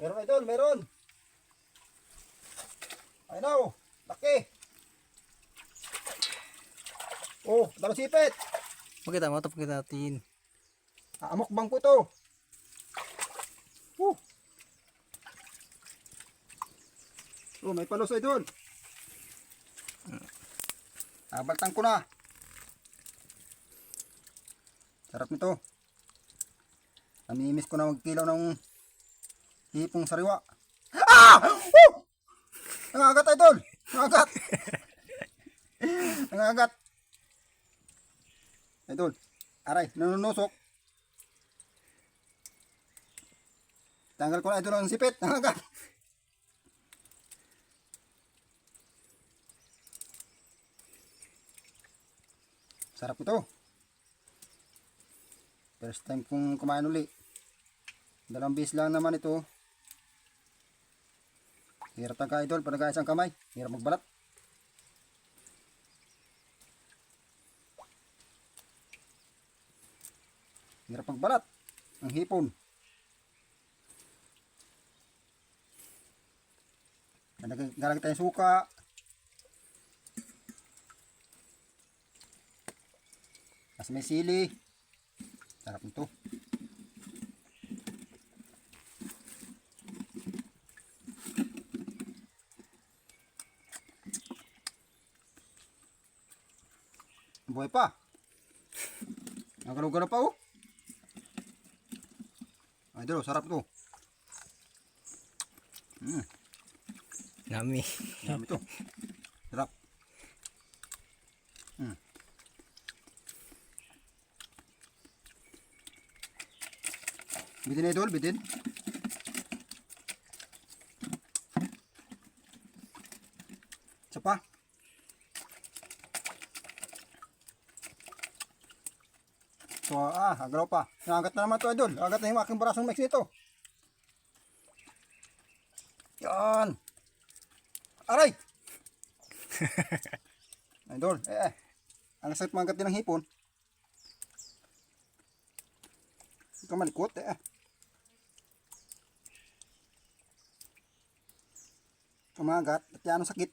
Meron idol, meron. Ayun na oh. Laki. Oh, dalawang sipit. Pakita mo pakita natin. Amok bang po ito. Oh. Oh, may palos idol. Abaltan ko na. Sarap nito. Namimiss ko na magkilaw ng hipong sariwa. Ah! Woo! Nangagat idol! Nangagat! Nangagat! Idol, aray, nanunusok. Tanggal ko na idol ang sipit. Nangagat! Sarap ito. First time kong kumain uli. Dalawang bis lang naman ito. Hirap tangka idol, pag nag-ayos ang kamay. Hirap magbalat. Hirap magbalat. Ang hipon. Galagay tayong suka. Mas may sili. Sarap nito. Buhay pa. Nagalaw-galaw pa oh. Ay, dalo, sarap to. Mm, Nami. yummy to. Sarap. Mm. Bitin na idol, bitin. Isa pa. So, ah, agalaw pa. Nangagat na naman to idol. Agat na yung aking barasong mix nito. Yan. Aray! idol, eh, eh. Ang sakit mangat din ng hipon. Hindi ka malikot, eh. Kumagat, at yan ang sakit.